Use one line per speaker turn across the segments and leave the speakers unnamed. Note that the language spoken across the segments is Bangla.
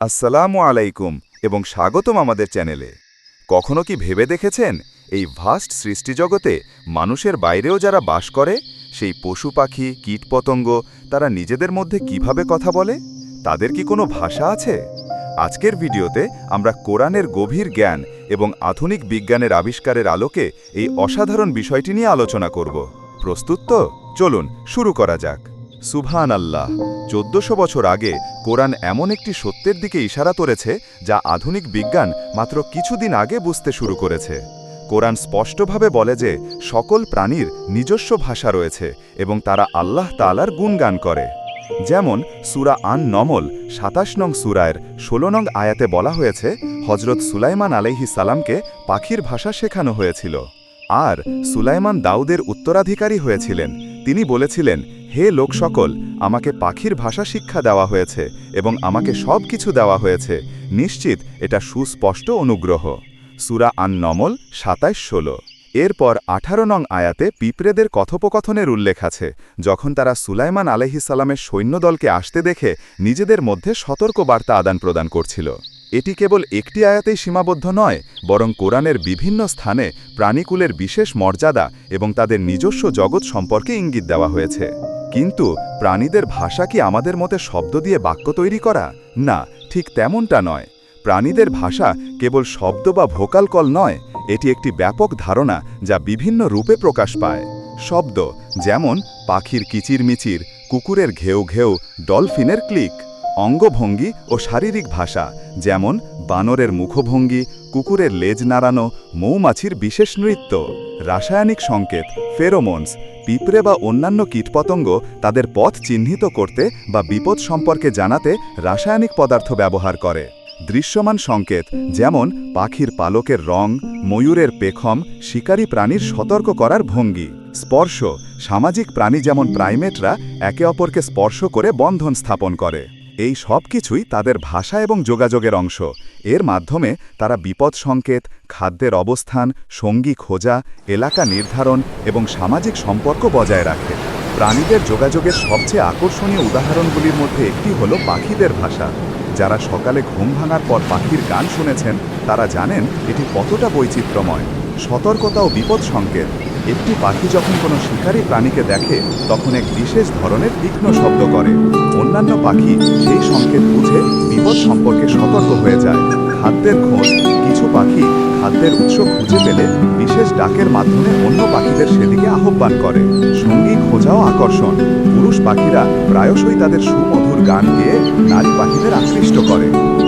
আসসালামু আলাইকুম এবং স্বাগতম আমাদের চ্যানেলে। কখনো কি ভেবে দেখেছেন এই ভাস্ট সৃষ্টিজগতে মানুষের বাইরেও যারা বাস করে, সেই পশু পাখি কীটপতঙ্গ তারা নিজেদের মধ্যে কীভাবে কথা বলে? তাদের কি কোনো ভাষা আছে? আজকের ভিডিওতে আমরা কোরআনের গভীর জ্ঞান এবং আধুনিক বিজ্ঞানের আবিষ্কারের আলোকে এই অসাধারণ বিষয়টি নিয়ে আলোচনা করব। প্রস্তুত তো? চলুন, শুরু করা যাক। সুবহান আল্লাহ চোদ্দশো বছর আগে কোরআন এমন একটি সত্যের দিকে ইশারা করেছে, যা আধুনিক বিজ্ঞান মাত্র কিছুদিন আগে বুঝতে শুরু করেছে। কোরআন স্পষ্টভাবে বলে যে, সকল প্রাণীর নিজস্ব ভাষা রয়েছে এবং তারা আল্লাহ তালার গুণগান করে। যেমন সুরা আন নমল সাতাশ নং সুরায়ের ষোলো নং আয়াতে বলা হয়েছে হজরত সুলাইমান আলাইহি সালামকে পাখির ভাষা শেখানো হয়েছিল। আর সুলাইমান দাউদের উত্তরাধিকারী হয়েছিলেন। তিনি বলেছিলেন হে লোক সকল আমাকে পাখির ভাষা শিক্ষা দেওয়া হয়েছে এবং আমাকে সব কিছু দেওয়া হয়েছে। নিশ্চিত এটা সুস্পষ্ট অনুগ্রহ। সুরা আন নমল সাতাইশ, ষোলো। এরপর আঠারো নং আয়াতে পিঁপড়েদের কথোপকথনের উল্লেখ আছে, যখন তারা সুলাইমান আলহিসাল্লামের সৈন্যদলকে আসতে দেখে নিজেদের মধ্যে সতর্ক বার্তা আদান প্রদান করছিল। এটি কেবল একটি আয়াতেই সীমাবদ্ধ নয়, বরং কোরআনের বিভিন্ন স্থানে প্রাণীকুলের বিশেষ মর্যাদা এবং তাদের নিজস্ব জগৎ সম্পর্কে ইঙ্গিত দেওয়া হয়েছে। কিন্তু প্রাণীদের ভাষা কি আমাদের মতে শব্দ দিয়ে বাক্য তৈরি করা? না, ঠিক তেমনটা নয়। প্রাণীদের ভাষা কেবল শব্দ বা ভোকাল কল নয়, এটি একটি ব্যাপক ধারণা যা বিভিন্ন রূপে প্রকাশ পায়। শব্দ যেমন পাখির কিচিরমিচির, কুকুরের ঘেউ ঘেউ, ডলফিনের ক্লিক। অঙ্গভঙ্গি ও শারীরিক ভাষা, যেমন বানরের মুখভঙ্গি, কুকুরের লেজ নাড়ানো, মৌমাছির বিশেষ নৃত্য, রাসায়নিক সংকেত, ফেরোমোনস, পিঁপড়ে বা অন্যান্য কীটপতঙ্গ তাদের পথ চিহ্নিত করতে বা বিপদ সম্পর্কে জানাতে রাসায়নিক পদার্থ ব্যবহার করে। দৃশ্যমান সংকেত, যেমন পাখির পালকের রং, ময়ূরের পেখম, শিকারী প্রাণীর সতর্ক করার ভঙ্গি। স্পর্শ, সামাজিক প্রাণী যেমন প্রাইমেটরা একে অপরকে স্পর্শ করে বন্ধন স্থাপন করে। এই সব কিছুই তাদের ভাষা এবং যোগাযোগের অংশ। এর মাধ্যমে তারা বিপদ সংকেত, খাদ্যের অবস্থান, সঙ্গী খোঁজা, এলাকা নির্ধারণ এবং সামাজিক সম্পর্ক বজায় রাখে। প্রাণীদের যোগাযোগের সবচেয়ে আকর্ষণীয় উদাহরণগুলির মধ্যে একটি হল পাখিদের ভাষা। যারা সকালে ঘুম ভাঙার পর পাখির গান শুনেছেন, তারা জানেন এটি কতটা বৈচিত্র্যময়। সতর্কতা ও বিপদ সংকেত। একটি পাখি যখন কোনো শিকারী প্রাণীকে দেখে, তখন এক বিশেষ ধরনের তীক্ষ্ণ শব্দ করে। অন্যান্য পাখি সেই সংকেত বুঝে বিপদ সম্পর্কে সতর্ক হয়ে যায়। খাদ্যের খোঁজ। কিছু পাখি খাদ্যের উৎস খুঁজে পেলে বিশেষ ডাকের মাধ্যমে অন্য পাখিদের সেদিকে আহ্বান করে। সঙ্গী খোঁজাও আকর্ষণ। পুরুষ পাখিরা প্রায়শই তাদের সুমধুর গান গেয়ে নারী পাখিদের আকৃষ্ট করে।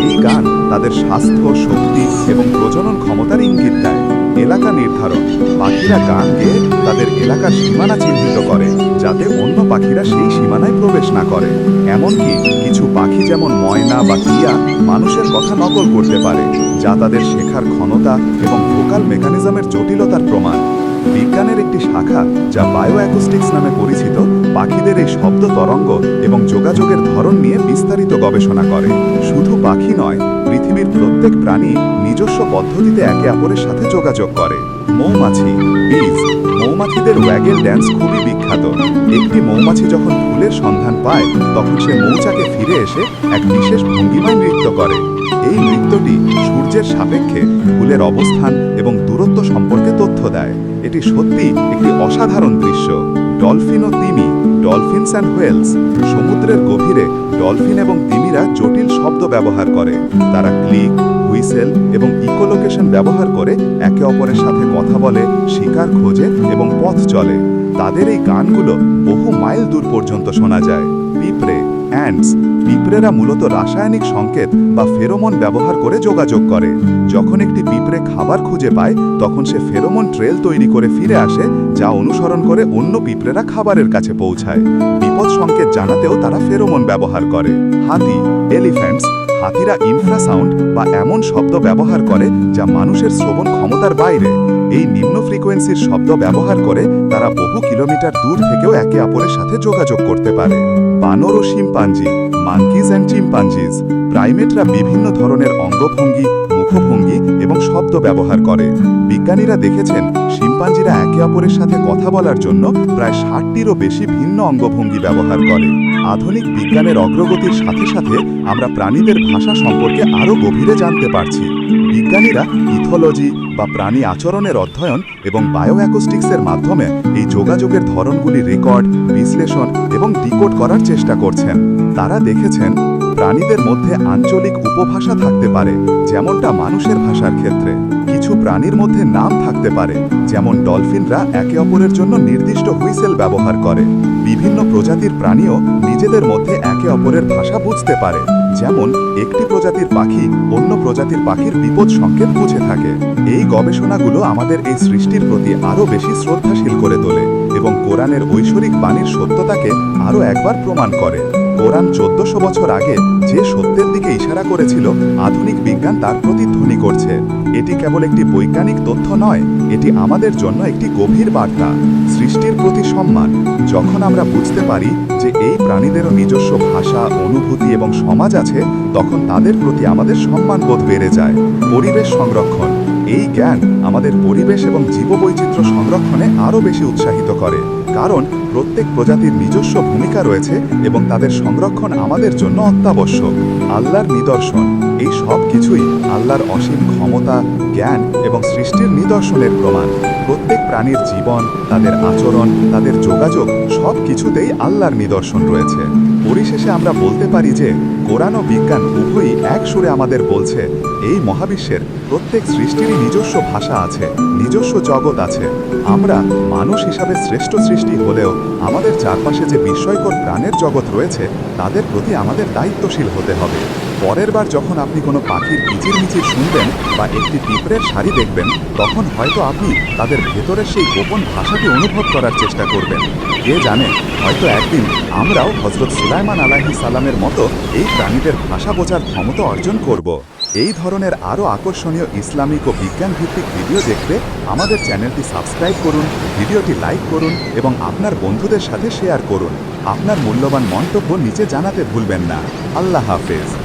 এই গান তাদের স্বাস্থ্য, শক্তি এবং প্রজনন ক্ষমতার ইঙ্গিত দেয়। এলাকা নির্ধারণ পাখিরা গান গেয়ে তাদের এলাকার সীমানা চিহ্নিত করে, যাতে অন্য পাখিরা সেই সীমানায় প্রবেশ না করে। এমনকি কিছু পাখি যেমন ময়না বা টিয়া মানুষের কথা নকল করতে পারে, যা তাদের শেখার ক্ষমতা এবং ভোকাল মেকানিজমের জটিলতার প্রমাণ। বিজ্ঞানের একটি শাখা, যা বায়ো অ্যাকোস্টিক্স নামে পরিচিত পাখিদের এই শব্দ তরঙ্গ এবং যোগাযোগের ধরন নিয়ে বিস্তারিত গবেষণা করে। শুধু পাখি নয়, পৃথিবীর প্রত্যেক প্রাণী নিজস্ব পদ্ধতিতে একে অপরের সাথে যোগাযোগ করে। মৌমাছি, বীজ, মৌমাছিদের ওয়াগেল ড্যান্স খুবই বিখ্যাত। একটি মৌমাছি যখন ফুলের সন্ধান পায়, তখন সে মৌচাকে ফিরে এসে এক বিশেষ ভঙ্গিমায় নৃত্য করে। এই নৃত্যটি সূর্যের সাপেক্ষে ফুলের অবস্থান এবং দূরত্ব সম্পর্কে তথ্য দেয়। এটি সত্যি একটি অসাধারণ দৃশ্য। ডলফিন ও তিমি ডলফিনস অ্যান্ড হোয়েলস। সমুদ্রের গভীরে ডলফিন এবং তিমিরা জটিল শব্দ ব্যবহার করে। তারা ক্লিক, হুইসেল এবং ইকোলোকেশন ব্যবহার করে একে অপরের সাথে কথা বলে, শিকার খোঁজে এবং পথ চলে। তাদের এই গানগুলো বহু মাইল দূর পর্যন্ত শোনা যায়। পিঁপড়ে অ্যান্ডস পিঁপড়েরা মূলত রাসায়নিক সংকেত বা ফেরোমন ব্যবহার করে যোগাযোগ করে। যখন একটি পিঁপড়ে খাবার খুঁজে পায়, তখন সে ফেরোমন ট্রেল তৈরি করে ফিরে আসে, যা অনুসরণ করে অন্য পিঁপড়েরা খাবারের কাছে পৌঁছায়। বিপদ সংকেত জানাতেও তারা ফেরোমন ব্যবহার করে। হাতি, এলিফ্যান্টস, হাতিরা ইনফ্রাসাউন্ড বা এমন শব্দ ব্যবহার করে যা মানুষের শ্রবণ ক্ষমতার বাইরে। এই নিম্ন ফ্রিকোয়েন্সির শব্দ ব্যবহার করে তারা বহু কিলোমিটার দূর থেকেও একে অপরের সাথে যোগাযোগ করতে পারে। বানর ও শিম্পাঞ্জি মাঙ্কিজ অ্যান্ড চিম্পাঞ্জিজ প্রাইমেটরা বিভিন্ন ধরনের অঙ্গভঙ্গি, মুখভঙ্গি এবং শব্দ ব্যবহার করে। বিজ্ঞানীরা দেখেছেন, শিম্পাঞ্জিরা একে অপরের সাথে কথা বলার জন্য প্রায় ষাটটিরও বেশি ভিন্ন অঙ্গভঙ্গি ব্যবহার করে।
আধুনিক বিজ্ঞানের অগ্রগতির সাথে সাথে আমরা প্রাণীদের ভাষা সম্পর্কে আরও গভীরে জানতে পারছি। বিজ্ঞানীরা ইথোলজি বা প্রাণী আচরণের অধ্যয়ন এবং বায়োঅ্যাকোস্টিক্সের মাধ্যমে এই যোগাযোগের ধরনগুলি রেকর্ড, বিশ্লেষণ এবং ডিকোড করার চেষ্টা করছেন। তারা দেখেছেন, প্রাণীদের মধ্যে আঞ্চলিক উপভাষা থাকতে পারে, যেমনটা মানুষের ভাষার ক্ষেত্রে। কিছু প্রাণীর মধ্যে নাম থাকতে পারে, যেমন ডলফিনরা একে অপরের জন্য নির্দিষ্ট হুইসেল ব্যবহার করে। বিভিন্ন প্রজাতির প্রাণীও নিজেদের মধ্যে একে অপরের ভাষা বুঝতে পারে, যেমন একটি প্রজাতির পাখি অন্য প্রজাতির পাখির বিপদ সংকেত বুঝে থাকে। এই গবেষণাগুলো আমাদের এই সৃষ্টির প্রতি আরও বেশি শ্রদ্ধাশীল করে তোলে এবং কোরআনের ঐশ্বরিক বাণীর সত্যতাকে আরও একবার প্রমাণ করে। কোরআন চোদ্দশো বছর আগে যে সত্যের দিকে ইশারা করেছিল, আধুনিক বিজ্ঞান তার প্রতিধ্বনি করছে। এটি কেবল একটি বৈজ্ঞানিক তথ্য নয়, এটি আমাদের জন্য একটি গভীর বার্তা, সৃষ্টির প্রতি সম্মান। যখন আমরা বুঝতে পারি যে এই প্রাণীদেরও নিজস্ব ভাষা, অনুভূতি এবং সমাজ আছে, তখন তাদের প্রতি আমাদের সম্মানবোধ বেড়ে যায়। পরিবেশ সংরক্ষণ, এই জ্ঞান আমাদের পরিবেশ এবং জীববৈচিত্র্য সংরক্ষণে আরও বেশি উৎসাহিত করে। কারণ প্রত্যেক প্রজাতির নিজস্ব ভূমিকা রয়েছে এবং তাদের সংরক্ষণ আমাদের জন্য অত্যাবশ্যক। আল্লাহর নিদর্শন, এই সব কিছুই আল্লাহর অসীম ক্ষমতা, জ্ঞান এবং সৃষ্টির নিদর্শনের প্রমাণ। প্রত্যেক প্রাণীর জীবন, তাদের আচরণ, তাদের যোগাযোগ সব কিছুতেই আল্লাহর নিদর্শন রয়েছে। পরিশেষে আমরা বলতে পারি যে কোরআন ও বিজ্ঞান উভয়ই এক সুরে আমাদের বলছে এই মহাবিশ্বের প্রত্যেক সৃষ্টিরই নিজস্ব ভাষা আছে, নিজস্ব জগৎ আছে। আমরা মানুষ হিসাবে শ্রেষ্ঠ সৃষ্টি হলেও আমাদের চারপাশে যে বিস্ময়কর প্রাণের জগৎ রয়েছে, তাদের প্রতি আমাদের দায়িত্বশীল হতে হবে। পরের বার যখন আপনি কোনো পাখির কিচির মিচির শুনবেন বা একটি পিঁপড়ের শাড়ি দেখবেন, তখন হয়তো আপনি তাদের ভেতরের সেই গোপন ভাষাটি অনুভব করার চেষ্টা করবেন। কে জানে, হয়তো একদিন আমরাও হজরত সুলাইমান আলাহি সালামের মতো এই প্রাণীদের ভাষা বোঝার ক্ষমতা অর্জন করব। এই ধরনের আরও আকর্ষণীয় ইসলামিক ও বিজ্ঞান ভিত্তিক ভিডিও দেখতে আমাদের চ্যানেলটি সাবস্ক্রাইব করুন, ভিডিওটি লাইক করুন এবং আপনার বন্ধুদের সাথে শেয়ার করুন। আপনার মূল্যবান মন্তব্য নিচে জানাতে ভুলবেন না। আল্লাহ হাফেজ।